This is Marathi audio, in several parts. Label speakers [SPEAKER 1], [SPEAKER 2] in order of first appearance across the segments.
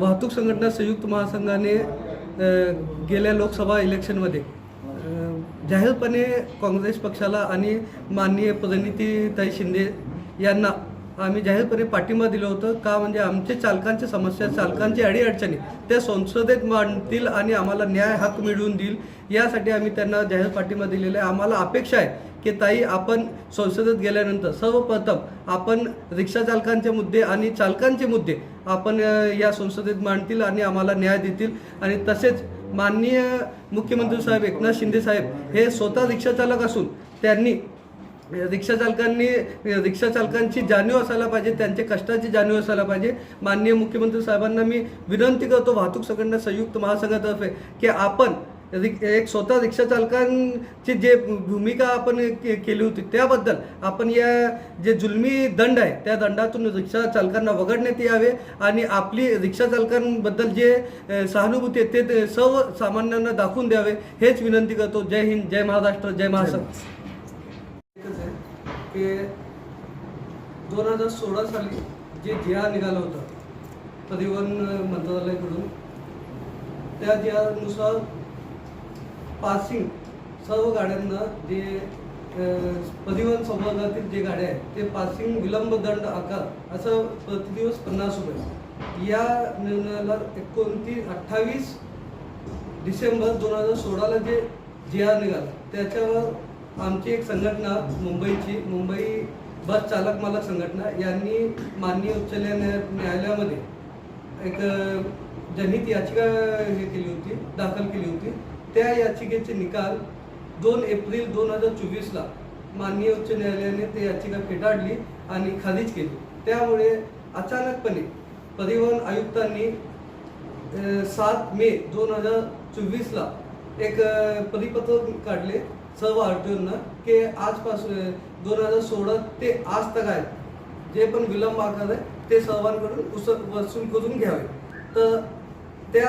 [SPEAKER 1] वाहतूक संघटना संयुक्त महासंघाने गेल्या लोकसभा इलेक्शनमध्ये जाहीरपणे काँग्रेस पक्षाला आणि माननीय परिणितीताई शिंदे यांना आम्ही जाहीरपणे पाठिंबा दिलं होतं. का म्हणजे आमचे चालकांच्या समस्या चालकांची अडीअडचणी त्या संसदेत मांडतील आणि आम्हाला न्याय हक्क मिळवून देईल यासाठी आम्ही त्यांना जाहीर पाठिंबा दिलेला आहे. आम्हाला अपेक्षा आहे की ताई आपण संसदेत गेल्यानंतर सर्वप्रथम आपण रिक्षा चालकांचे मुद्दे आणि चालकांचे मुद्दे आपण या संसदेत मांडतील आणि आम्हाला न्याय देतील. आणि तसेच माननीय मुख्यमंत्री साहेब एकनाथ शिंदे साहेब हे स्वतः रिक्षा चालक असून त्यांनी म्हणजे रिक्षा चालकांनी रिक्षा चालकांची जाणीव असायला पाहिजे त्यांच्या कष्टाची जाणीव असायला पाहिजे. माननीय मुख्यमंत्री साहेबांना मी विनंती करतो वाहतूक संघटना संयुक्त महासंघातर्फे की आपण एक स्वतः रिक्षा चालकांची जे भूमिका आपण के- केली होती त्याबद्दल आपण या जे जुलमी दंड आहे त्या दंडातून रिक्षा चालकांना वगळण्यात यावे आणि आपली रिक्षा चालकांबद्दल जे सहानुभूती आहे ते- ते सर्व सामान्यांना दाखवून द्यावे हेच विनंती करतो. जय हिंद जय महाराष्ट्र जय महासंघ. की दोन हजार सोळा साली जे जिहा निघालं होतं परिवहन मंत्रालयाकडून त्या जिहानुसार पासिंग सर्व गाड्यांना जे परिवहन संवर्गातील जे गाड्या आहेत ते पासिंग विलंब दंड आकार असं प्रतिदिवस पन्नास रुपये. या निर्णयाला एकोणतीस अठ्ठावीस डिसेंबर दोन हजार सोळाला जे जी आर निघाला त्याच्यावर आमची एक संघटना मुंबईची मुंबई बस चालक मालक संघटना यांनी माननीय उच्च न्यायालयामध्ये एक जनहित याचिका हे केली होती दाखल केली होती. त्या याचिकेचे निकाल दोन एप्रिल दोन हजार चोवीसला माननीय उच्च न्यायालयाने ते याचिका फेटाळली आणि खारिज केली. त्यामुळे अचानकपणे परिवहन आयुक्तांनी सात मे दोन हजार चोवीसला एक परिपत्रक काढले. सर्व आर की आजपासून दोन हजार सोळा ते आज तक आहेत. जे पण विलंब आकार आहे ते सर्वांकडून उस वसूल करून घ्यावे. तर त्या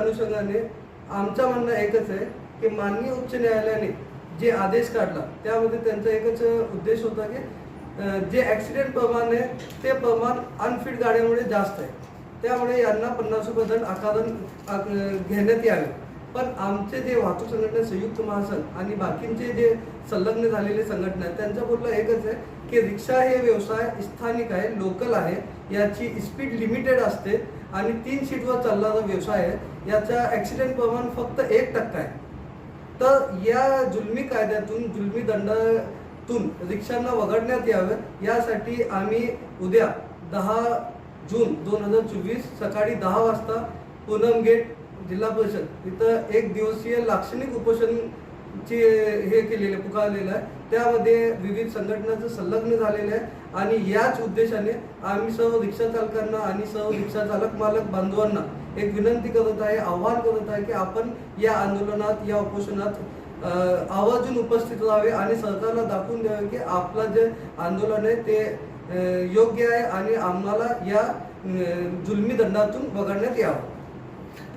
[SPEAKER 1] अनुषंगाने आमचं म्हणणं एकच आहे की माननीय उच्च न्यायालयाने जे आदेश काढला त्यामध्ये त्यांचा एकच उद्देश होता की जे ॲक्सिडेंट प्रमाण आहे ते प्रमाण अनफिट गाड्यामुळे जास्त आहे. त्यामुळे यांना पन्नास रुपये दंड आकारण घेण्यात यावे. पण आमचे जे वाहतूक संघटना संयुक्त महासंघ आणि बाकींचे जे संलग्न झालेले संघटना आहेत त्यांचं बोलणं एकच आहे की रिक्षा हे व्यवसाय स्थानिक आहे लोकल आहे याची स्पीड लिमिटेड असते आणि तीन सीटवर चालणारा व्यवसाय आहे याचा ॲक्सिडेंट प्रमाण फक्त एक टक्का आहे. तर या जुलमी कायद्यातून जुलमी दंडातून रिक्षांना वगळण्यात यावं यासाठी आम्ही उद्या दहा जून दोन हजार चोवीस सकाळी दहा वाजता पूनम गेट जिल्हा परिषद इथं एक दिवसीय लाक्षणिक उपोषणची हे केलेलं आहे पुकारलेलं आहे. त्यामध्ये विविध संघटनाचं संलग्न झालेलं आहे आणि याच उद्देशाने आम्ही सर्व रिक्षा चालकांना आणि सर्व रिक्षा चालक मालक बांधवांना एक विनंती करत आहे आव्हान करत आहे की आपण या आंदोलनात या उपोषणात आवाजून आवर्जून उपस्थित राहावे आणि सरकारला दाखवून द्यावे की आपलं जे आंदोलन आहे ते योग्य आहे आणि आम्हाला या जुलमी दंडातून वगळण्यात यावं.